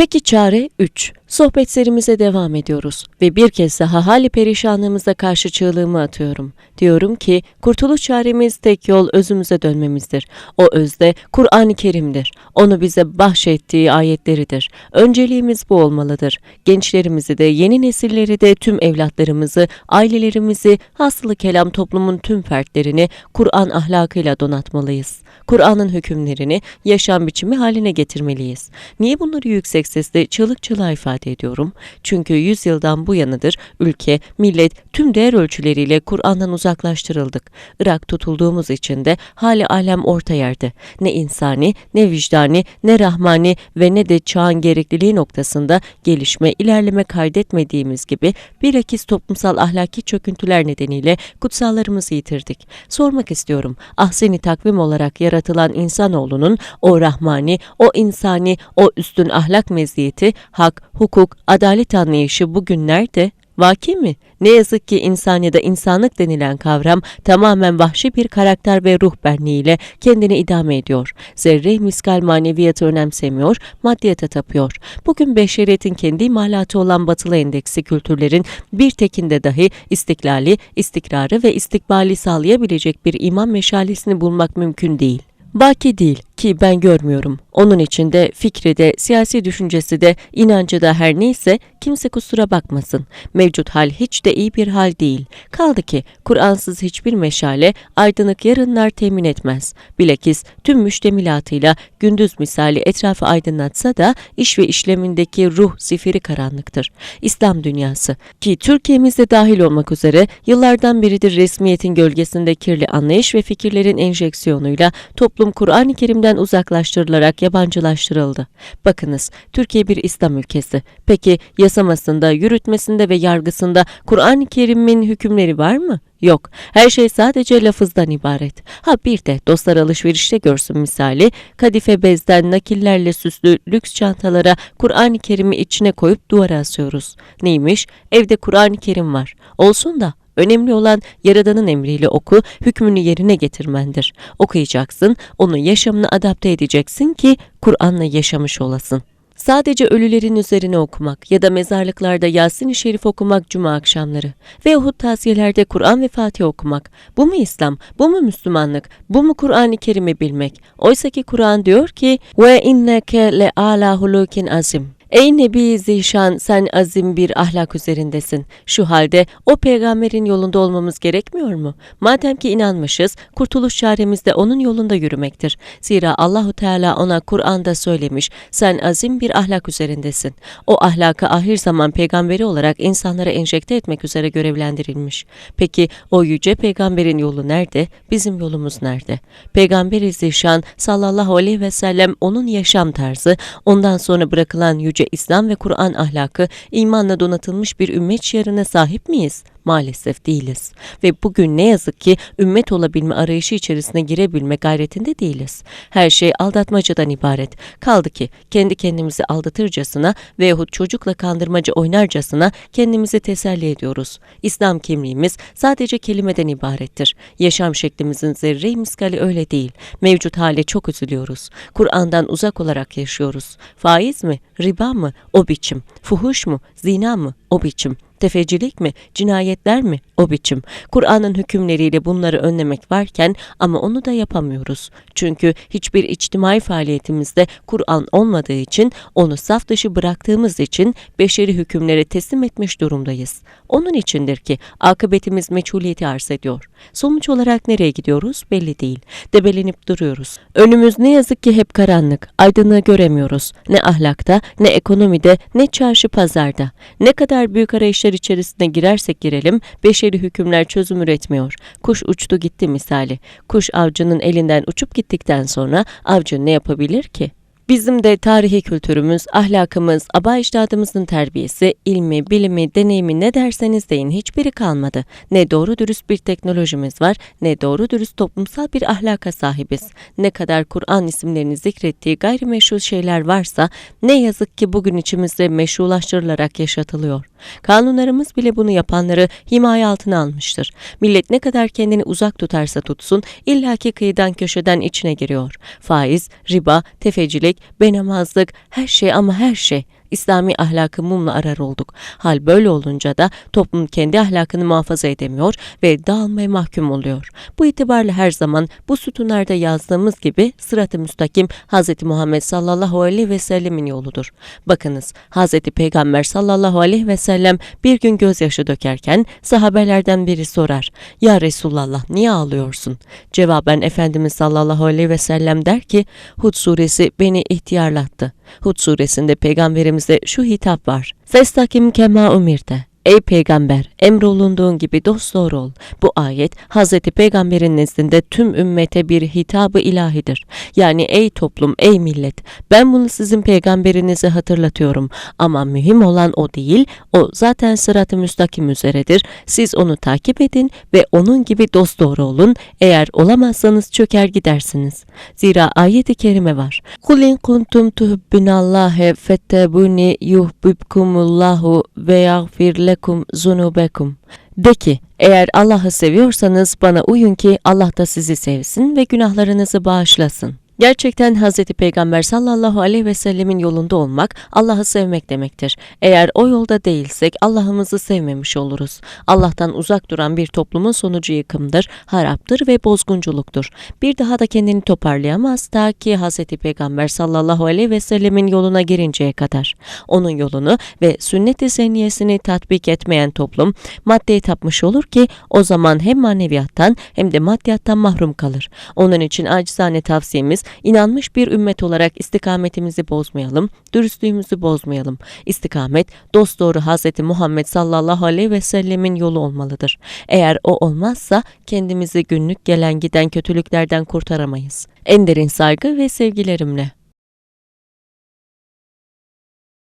Peki çare 3. Sohbet serimize devam ediyoruz ve bir kez daha hali perişanlığımıza karşı çığlığımı atıyorum. Diyorum ki kurtuluş çaremiz tek yol özümüze dönmemizdir. O özde Kur'an-ı Kerim'dir. Onu bize bahşettiği ayetleridir. Önceliğimiz bu olmalıdır. Gençlerimizi de yeni nesilleri de tüm evlatlarımızı, ailelerimizi, hasılı kelam toplumun tüm fertlerini Kur'an ahlakıyla donatmalıyız. Kur'an'ın hükümlerini yaşam biçimi haline getirmeliyiz. Niye bunları yüksek sesle çığlık çığlığa ifade ediyorum? Çünkü yüzyıldan bu yanıdır ülke, millet tüm değer ölçüleriyle Kur'an'dan uzaklaştırıldık. Irak tutulduğumuz için de hali alem orta yerde. Ne insani, ne vicdani, ne rahmani ve ne de çağın gerekliliği noktasında gelişme, ilerleme kaydetmediğimiz gibi bilakis toplumsal ahlaki çöküntüler nedeniyle kutsallarımızı yitirdik. Sormak istiyorum, ahseni takvim olarak yaratılan insanoğlunun o rahmani, o insani, o üstün ahlak meziyeti, hak, hukuk, adalet anlayışı bugün nerede? Vaki mi? Ne yazık ki insan ya da insanlık denilen kavram tamamen vahşi bir karakter ve ruh benliğiyle kendini idame ediyor. Zerre miskal maneviyatı önemsemiyor, maddiyata tapıyor. Bugün beşeriyetin kendi imalatı olan batılı endeksi kültürlerin bir tekinde dahi istiklali, istikrarı ve istikbali sağlayabilecek bir iman meşalesini bulmak mümkün değil. Baki değil ki ben görmüyorum. Onun içinde fikri de, siyasi düşüncesi de, inancı da her neyse kimse kusura bakmasın. Mevcut hal hiç de iyi bir hal değil. Kaldı ki Kur'ansız hiçbir meşale aydınlık yarınlar temin etmez. Bilakis tüm müştemilatıyla gündüz misali etrafı aydınlatsa da iş ve işlemindeki ruh zifiri karanlıktır. İslam dünyası ki Türkiye'mizde dahil olmak üzere yıllardan beridir resmiyetin gölgesinde kirli anlayış ve fikirlerin enjeksiyonuyla toplum Kur'an-ı Kerim'den uzaklaştırılarak yabancılaştırıldı. Bakınız, Türkiye bir İslam ülkesi. Peki yasamasında, yürütmesinde ve yargısında Kur'an-ı Kerim'in hükümleri var mı? Yok. Her şey sadece lafızdan ibaret. Ha bir de dostlar alışverişte görsün misali, kadife bezden nakillerle süslü lüks çantalara Kur'an-ı Kerim'i içine koyup duvara asıyoruz. Neymiş? Evde Kur'an-ı Kerim var. Olsun da Önemli olan Yaradan'ın emriyle oku, hükmünü yerine getirmendir. Okuyacaksın, onun yaşamını adapte edeceksin ki Kur'an'la yaşamış olasın. Sadece ölülerin üzerine okumak ya da mezarlıklarda Yasin-i Şerif okumak cuma akşamları veyahut taziyelerde Kur'an ve Fatih okumak. Bu mu İslam? Bu mu Müslümanlık? Bu mu Kur'an-ı Kerim'i bilmek? Oysa ki Kur'an diyor ki ve inneke le ala hulukin azim. Ey Nebi Zişan sen azim bir ahlak üzerindesin. Şu halde o peygamberin yolunda olmamız gerekmiyor mu? Madem ki inanmışız, kurtuluş çaremiz de onun yolunda yürümektir. Zira Allahu Teala ona Kur'an'da söylemiş, sen azim bir ahlak üzerindesin. O ahlakı ahir zaman peygamberi olarak insanlara enjekte etmek üzere görevlendirilmiş. Peki o yüce peygamberin yolu nerede? Bizim yolumuz nerede? Peygamber-i Zişan sallallahu aleyhi ve sellem onun yaşam tarzı, ondan sonra bırakılan yüce İslam ve Kur'an ahlakı imanla donatılmış bir ümmet şiarına sahip miyiz? Maalesef değiliz. Ve bugün ne yazık ki ümmet olabilme arayışı içerisine girebilme gayretinde değiliz. Her şey aldatmacadan ibaret. Kaldı ki kendi kendimizi aldatırcasına veyahut çocukla kandırmaca oynarcasına kendimizi teselli ediyoruz. İslam kimliğimiz sadece kelimeden ibarettir. Yaşam şeklimizin zerre miskali öyle değil. Mevcut hale çok üzülüyoruz. Kur'an'dan uzak olarak yaşıyoruz. Faiz mi? Riba mı? O biçim. Fuhuş mu? Zina mı? O biçim. Tefecilik mi, cinayetler mi? O biçim. Kur'an'ın hükümleriyle bunları önlemek varken ama onu da yapamıyoruz. Çünkü hiçbir içtimai faaliyetimizde Kur'an olmadığı için, onu saf dışı bıraktığımız için beşeri hükümlere teslim etmiş durumdayız. Onun içindir ki akıbetimiz meçhuliyeti arz ediyor. Sonuç olarak nereye gidiyoruz belli değil. Debelenip duruyoruz. Önümüz ne yazık ki hep karanlık. Aydınlığı göremiyoruz. Ne ahlakta, ne ekonomide, ne çarşı pazarda. Ne kadar büyük arayışlar içerisine girersek girelim, beşeri hükümler çözüm üretmiyor. Kuş uçtu gitti misali. Kuş avcının elinden uçup gittikten sonra avcı ne yapabilir ki? Bizim de tarihi kültürümüz, ahlakımız, aba ecdadımızın terbiyesi, ilmi, bilimi, deneyimi ne derseniz deyin hiçbiri kalmadı. Ne doğru dürüst bir teknolojimiz var, ne doğru dürüst toplumsal bir ahlaka sahibiz. Ne kadar Kur'an isimlerini zikrettiği gayrimeşru şeyler varsa ne yazık ki bugün içimizde meşrulaştırılarak yaşatılıyor. Kanunlarımız bile bunu yapanları himaye altına almıştır. Millet ne kadar kendini uzak tutarsa tutsun illaki kıyıdan köşeden içine giriyor. Faiz, riba, tefecilik, benamazlık, her şey ama her şey. İslami ahlakı mumla arar olduk. Hal böyle olunca da toplum kendi ahlakını muhafaza edemiyor ve dağılmaya mahkum oluyor. Bu itibarla her zaman bu sütunlarda yazdığımız gibi sırat-ı müstakim Hz. Muhammed sallallahu aleyhi ve sellemin yoludur. Bakınız Hz. Peygamber sallallahu aleyhi ve sellem bir gün gözyaşı dökerken sahabelerden biri sorar. Ya Resulallah niye ağlıyorsun? Cevaben Efendimiz sallallahu aleyhi ve sellem der ki Hud suresi beni ihtiyarlattı. Hud suresinde peygamberimize şu hitap var. Festakim kema umirte. Ey peygamber, emrolunduğun gibi dosdoğru ol. Bu ayet Hazreti Peygamber'in nezdinde tüm ümmete bir hitabı ilahidir. Yani ey toplum, ey millet, ben bunu sizin peygamberinize hatırlatıyorum. Ama mühim olan o değil, o zaten sırat-ı müstakim üzeredir. Siz onu takip edin ve onun gibi dosdoğru olun. Eğer olamazsanız çöker gidersiniz. Zira ayeti kerime var. Kul in kuntum tuhibbunallahe fettebuni yuhbibkumullahu ve yagfir lekum zunubekum. De ki, eğer Allah'ı seviyorsanız bana uyun ki Allah da sizi sevsin ve günahlarınızı bağışlasın. Gerçekten Hz. Peygamber sallallahu aleyhi ve sellemin yolunda olmak Allah'ı sevmek demektir. Eğer o yolda değilsek Allah'ımızı sevmemiş oluruz. Allah'tan uzak duran bir toplumun sonucu yıkımdır, haraptır ve bozgunculuktur. Bir daha da kendini toparlayamaz ta ki Hz. Peygamber sallallahu aleyhi ve sellemin yoluna girinceye kadar. Onun yolunu ve sünnet-i seniyesini tatbik etmeyen toplum maddeye tapmış olur ki o zaman hem maneviyattan hem de maddiyattan mahrum kalır. Onun için acizane tavsiyemiz inanmış bir ümmet olarak istikametimizi bozmayalım, dürüstlüğümüzü bozmayalım. İstikamet dosdoğru Hz. Muhammed sallallahu aleyhi ve sellemin yolu olmalıdır. Eğer o olmazsa kendimizi günlük gelen giden kötülüklerden kurtaramayız. En derin saygı ve sevgilerimle.